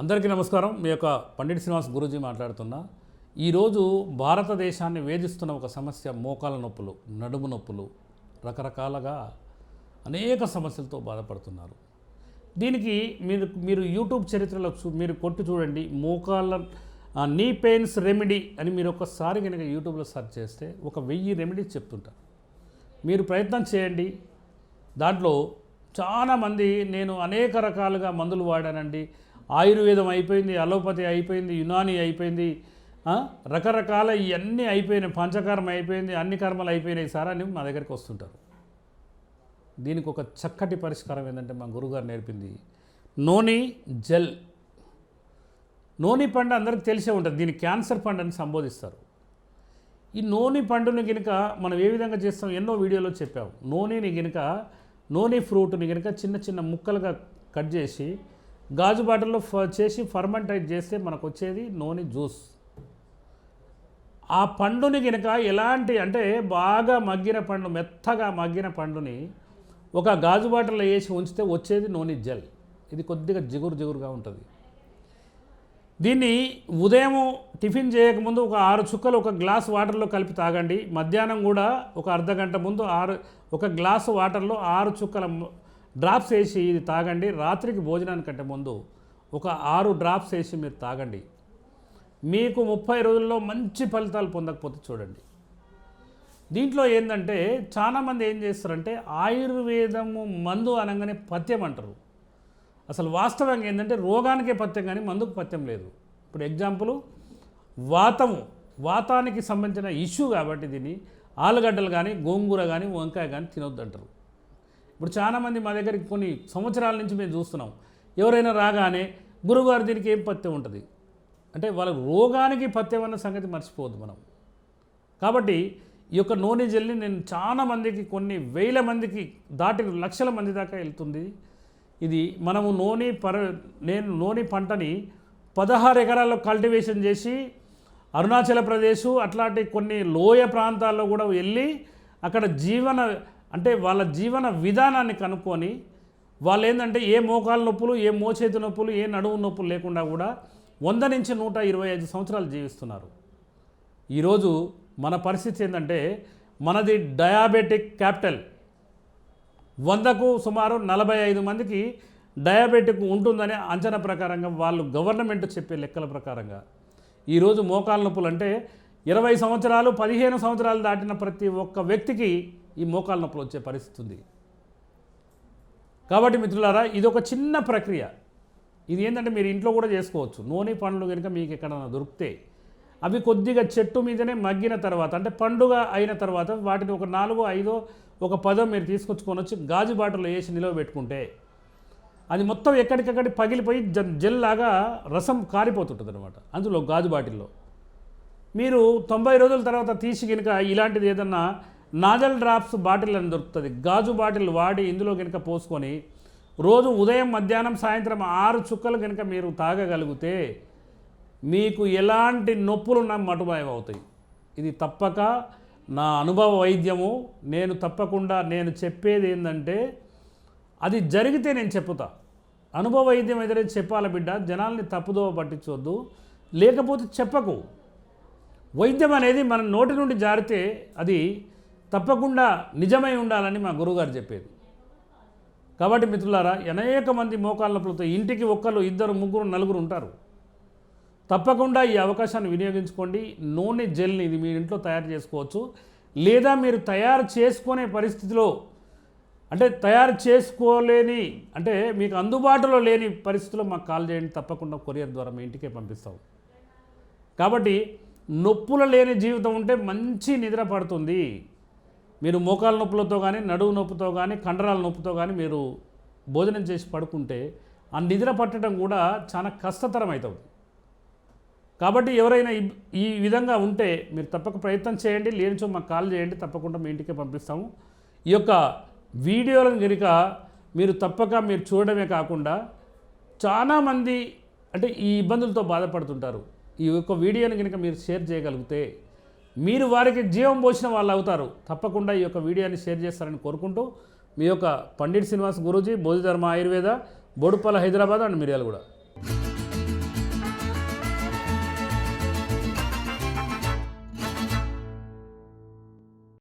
అందరికీ నమస్కారం. మీ యొక్క పండిట్ శ్రీనివాస్ గురూజీ మాట్లాడుతున్నా. ఈరోజు భారతదేశాన్ని వేధిస్తున్న ఒక సమస్య మోకాల నొప్పులు నడుము నొప్పులు రకరకాలుగా అనేక సమస్యలతో బాధపడుతున్నారు. దీనికి మీరు మీరు యూట్యూబ్ చరిత్రలో చూ మీరు కొట్టి చూడండి. మోకాళ్ళ నీ పెయిన్స్ రెమెడీ అని మీరు ఒకసారి కనుక యూట్యూబ్లో సెర్చ్ చేస్తే ఒక వెయ్యి రెమెడీస్ చెప్తుంటారు. మీరు ప్రయత్నం చేయండి. దాంట్లో చాలామంది నేను అనేక రకాలుగా మందులు వాడానండి. ఆయుర్వేదం అయిపోయింది అలోపతి అయిపోయింది యునాని అయిపోయింది రకరకాల ఇవన్నీ అయిపోయినాయి పంచకర్మ అయిపోయింది అన్ని కర్మలు అయిపోయినాయి సార్ అని మా దగ్గరికి వస్తుంటారు. దీనికి ఒక చక్కటి పరిష్కారం ఏంటంటే మా గురుగారు నేర్పింది నోని జెల్. నోని పండు అందరికి తెలిసే ఉంటుంది దీన్ని క్యాన్సర్ పండు అని సంబోధిస్తారు. ఈ నోని పండుని కనుక మనం ఏ విధంగా చేస్తాం ఎన్నో వీడియోలో చెప్పాము నోనిని కనుక నోని ఫ్రూట్ని కనుక చిన్న చిన్న ముక్కలుగా కట్ చేసి గాజు బాటిల్లో ఫ చేసి ఫర్మంటైట్ చేస్తే మనకు వచ్చేది నోని జ్యూస్. ఆ పండుని గినక ఎలాంటి అంటే బాగా మగ్గిన పండు మెత్తగా మగ్గిన పండుని ఒక గాజు బాటిల్లో వేసి ఉంచితే వచ్చేది నూనె జెల్. ఇది కొద్దిగా జిగురు జిగురుగా ఉంటుంది. దీన్ని ఉదయం టిఫిన్ చేయకముందు ఒక ఆరు చుక్కలు ఒక గ్లాస్ వాటర్లో కలిపి తాగండి. మధ్యాహ్నం కూడా ఒక అర్ధ గంట ముందు ఆరు ఒక గ్లాస్ వాటర్లో ఆరు చుక్కల డ్రాప్స్ వేసి ఇది తాగండి. రాత్రికి భోజనానికంటే ముందు ఒక ఆరు డ్రాప్స్ వేసి మీరు తాగండి. మీకు ముప్పై రోజుల్లో మంచి ఫలితాలు పొందకపోతే చూడండి. దీంట్లో ఏంటంటే చాలామంది ఏం చేస్తారంటే ఆయుర్వేదము మందు అనగానే పథ్యం అంటారు. అసలు వాస్తవంగా ఏంటంటే రోగానికే పథ్యం కానీ మందుకు పథ్యం లేదు. ఇప్పుడు ఎగ్జాంపుల్ వాతము వాతానికి సంబంధించిన ఇష్యూ కాబట్టి దీన్ని ఆలుగడ్డలు కానీ గోంగూర కానీ వంకాయ కానీ తినొద్దు అంటారు ఇప్పుడు చాలామంది మా దగ్గరికి కొన్ని సంవత్సరాల నుంచి మేము చూస్తున్నాం. ఎవరైనా రాగానే గురుగారు దీనికి ఏం పత్యం ఉంటుంది? అంటే వాళ్ళ రోగానికి పత్యం అన్న సంగతి మర్చిపోవద్దు మనం. కాబట్టి ఈ యొక్క నూనె జెల్ని నేను చాలా మందికి కొన్ని వేల మందికి దాటి లక్షల మంది దాకా వెళ్తుంది. ఇది మనము నూనె పర నేను నూనె పంటని పదహారు ఎకరాల్లో కల్టివేషన్ చేసి అరుణాచల ప్రదేశ్ అట్లాంటి కొన్ని లోయ ప్రాంతాల్లో కూడా వెళ్ళి అక్కడ జీవన అంటే వాళ్ళ జీవన విధానాన్ని కనుక్కొని వాళ్ళు ఏంటంటే ఏ మోకాలు నొప్పులు ఏ మోచేతి నొప్పులు ఏ నడుము నొప్పులు లేకుండా కూడా వంద నుంచి నూట ఇరవై ఐదు సంవత్సరాలు జీవిస్తున్నారు. ఈరోజు మన పరిస్థితి ఏంటంటే మనది డయాబెటిక్ క్యాపిటల్. వందకు సుమారు నలభై ఐదు మందికి డయాబెటిక్ ఉంటుందనే అంచనా ప్రకారంగా వాళ్ళు గవర్నమెంట్ చెప్పే లెక్కల ప్రకారంగా ఈరోజు మోకాలు నొప్పులు అంటే ఇరవై సంవత్సరాలు పదిహేను సంవత్సరాలు దాటిన ప్రతి ఒక్క వ్యక్తికి ఈ మోకాలు నొప్పులు వచ్చే పరిస్థితి ఉంది. కాబట్టి మిత్రులారా ఇది ఒక చిన్న ప్రక్రియ. ఇది ఏంటంటే మీరు ఇంట్లో కూడా చేసుకోవచ్చు. నూనె పండ్లు కనుక మీకు ఎక్కడైనా దొరికితే అవి కొద్దిగా చెట్టు మీదనే మగ్గిన తర్వాత అంటే పండుగ అయిన తర్వాత వాటిని ఒక నాలుగో ఐదో ఒక పదో మీరు తీసుకొచ్చుకొని వచ్చి గాజు బాటిల్లో వేసి నిలవ పెట్టుకుంటే అది మొత్తం ఎక్కడికక్కడి పగిలిపోయి జ జెల్లాగా రసం కారిపోతుంటుంది అనమాట అందులో గాజు బాటిల్లో. మీరు తొంభై రోజుల తర్వాత తీసి కనుక ఇలాంటిది ఏదన్నా నాజల్ డ్రాప్స్ బాటిల్ అని దొరుకుతుంది. గాజు బాటిల్ వాడి ఇందులో కనుక పోసుకొని రోజు ఉదయం మధ్యాహ్నం సాయంత్రం ఆరు చుక్కలు కనుక మీరు తాగగలిగితే మీకు ఎలాంటి నొప్పులున్నా మటుమాయం అవుతాయి ఇది తప్పక నా అనుభవ వైద్యము. నేను తప్పకుండా నేను చెప్పేది ఏంటంటే అది జరిగితే నేను చెప్పుతా. అనుభవ వైద్యం అయితే చెప్పాలి బిడ్డ? జనాల్ని తప్పుదోవ పట్టించవద్దు లేకపోతే చెప్పకు. వైద్యం అనేది మన నోటి నుండి జారితే అది తప్పకుండా నిజమై ఉండాలని మా గురువుగారు చెప్పేది. కాబట్టి మిత్రులారా అనేక మంది మోకాళ్ళ నొప్పులతో ఇంటికి ఒక్కరు ఇద్దరు ముగ్గురు నలుగురు ఉంటారు. తప్పకుండా ఈ అవకాశాన్ని వినియోగించుకోండి. నూనె జెల్ని ఇది మీ ఇంట్లో తయారు చేసుకోవచ్చు. లేదా మీరు తయారు చేసుకునే పరిస్థితిలో అంటే తయారు చేసుకోలేని అంటే మీకు అందుబాటులో లేని పరిస్థితిలో మాకు కాల్ చేయండి. తప్పకుండా కొరియర్ ద్వారా మీ ఇంటికే పంపిస్తాం. కాబట్టి నొప్పుల లేని జీవితం ఉంటే మంచి నిద్ర పడుతుంది. మీరు మోకాల నొప్పులతో కానీ నడువు నొప్పితో కానీ కండరాల నొప్పితో కానీ మీరు భోజనం చేసి పడుకుంటే ఆ నిద్ర పట్టడం కూడా చాలా కష్టతరం అవుతుంది కాబట్టి ఎవరైనా ఈ- ఈ విధంగా ఉంటే మీరు తప్పక ప్రయత్నం చేయండి లేనిచో మాకు కాల్ చేయండి తప్పకుండా మీ ఇంటికే పంపిస్తాము. ఈ యొక్క వీడియోలను కనుక మీరు తప్పక మీరు చూడడమే కాకుండా చాలామంది అంటే ఈ ఇబ్బందులతో బాధపడుతుంటారు. ఈ యొక్క వీడియోని కనుక మీరు షేర్ చేయగలిగితే మీరు వారికి జీవం పోసిన వాళ్ళు అవుతారు. తప్పకుండా ఈ యొక్క వీడియోని షేర్ చేస్తారని కోరుకుంటూ మీ యొక్క పండిట్ శ్రీనివాస్ గురూజీ బోధిధర్మ ఆయుర్వేద బోడుపల్ల హైదరాబాద్ అండ్ మిర్యాలగూడ.